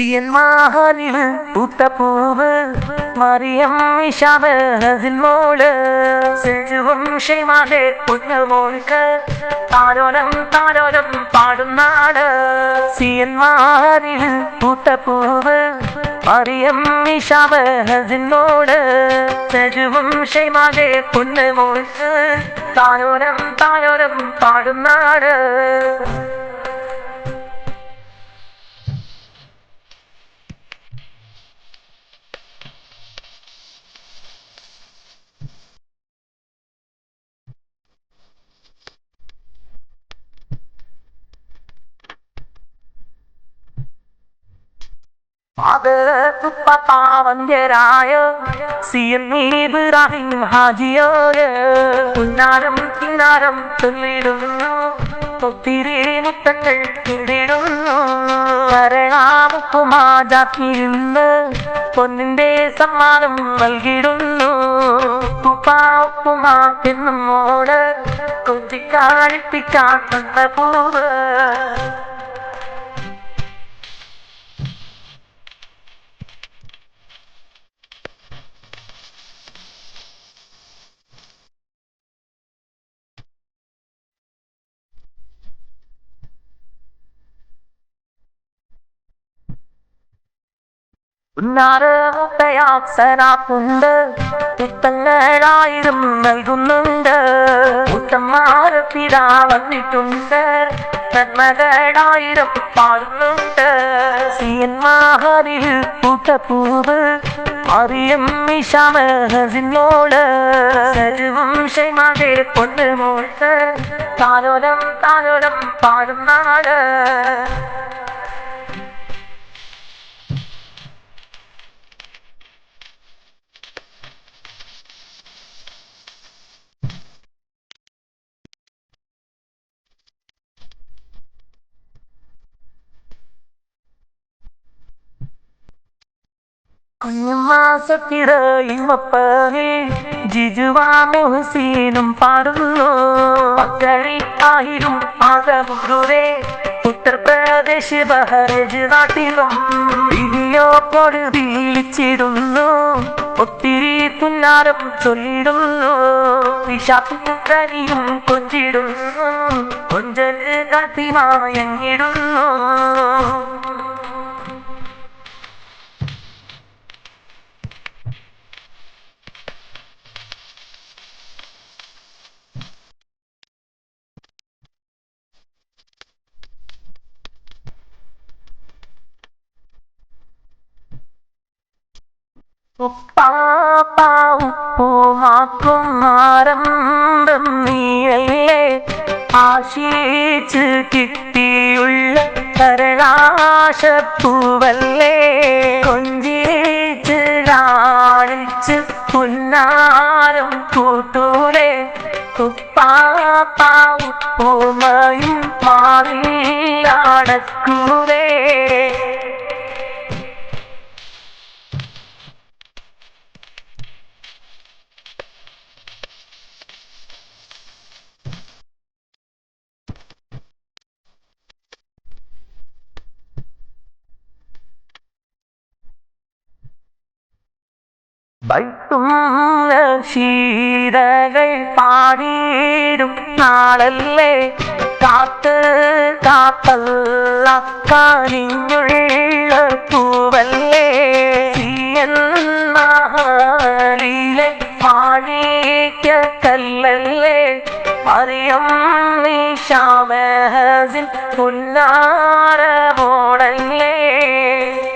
സിയന്മാരിൽ പൂത്ത പൂവ് മറിയം ഇഷാബിൻ മോൾ സെജുവും ഷെയ്മാന്റെ കുഞ്ഞുമോൾക്ക് താരോരം താരോരം പാടുന്നാട്. സിയന്മാരിൽ പൂത്ത പൂവ് മറിയം മോൾ സെജുവും ഷെയ്മാന്റെ കുഞ്ഞുമോൾക്ക് താരോരം താരോരം പാടുന്നാട്. പാവന്യരായ സി എം ഇബ്രാഹിം ഹാജിയോര് കിന്നാരം തുള്ളിടുന്നു ഒത്തിരി മുത്തങ്ങൾ കിടിടുന്നു കരണാമുക്കുമാജാക്കിയിരുന്ന് പൊന്നിന്റെ സമ്മാനം നൽകിടുന്നു. ഉപ്പുമാ ഉപ്പുമാ എന്നും മോട് കൊതിക്കാഴിപ്പിക്കാൻ തന്ന പൂവ്. ഉന്നാരമുത്തയാസനാക്കുണ്ട് പുത്തങ്ങളായിരം നൽകുന്നുണ്ട് പുത്തന്മാര് പിതാ വന്നിട്ടുണ്ട് നന്മകളായിരം പാടുന്നുണ്ട് സിയന്മാരിൽ പൂത്തപ്പൂവ് അറിയം മിഷാമോള് സരുവും ഷെയ്മാതെ പൊന്നുമോൾക്ക് താലോലം താലോലം പാടുന്നാട് കുഞ്ഞുമാസത്തിറയിമപ്പനെ ജിജുവാമോഹസീനും പാടുന്നു. മക്കളി ആയിരം ആകമുറുവേ ഉത്തർപ്രദേശ് ബഹ്റേജ് നാട്ടിലും വീഡിയോ കോൾ വിളിച്ചിടുന്നു ഒത്തിരി തുന്നാരം ചൊല്ലിടുന്നു. വിഷാപ്പിനും കൊഞ്ചിടുന്നു. കൊഞ്ചൽ കാത്തിമായങ്ങിടുന്നു ആരംഭം നീയല്ലേ ആശിച്ച് കിട്ടിയുള്ള കരളാശപ്പൂവല്ലേ. കൊഞ്ചിച്ച് കാണിച്ച് പുന്നാരം കൂട്ടൂരെ ഉപ്പാപ്പാവുപ്പുമയും മാറി നടക്കൂരേ சீரகை பாடிடும் நாளல்லே. காத்து காத்தல்ல காணிஞ்சுள்ள பூவல்லே. தீயல்லே பாடிக்க கல்லல்லே. மரியம் நீஷாமஹின் புன்னார போடல்லே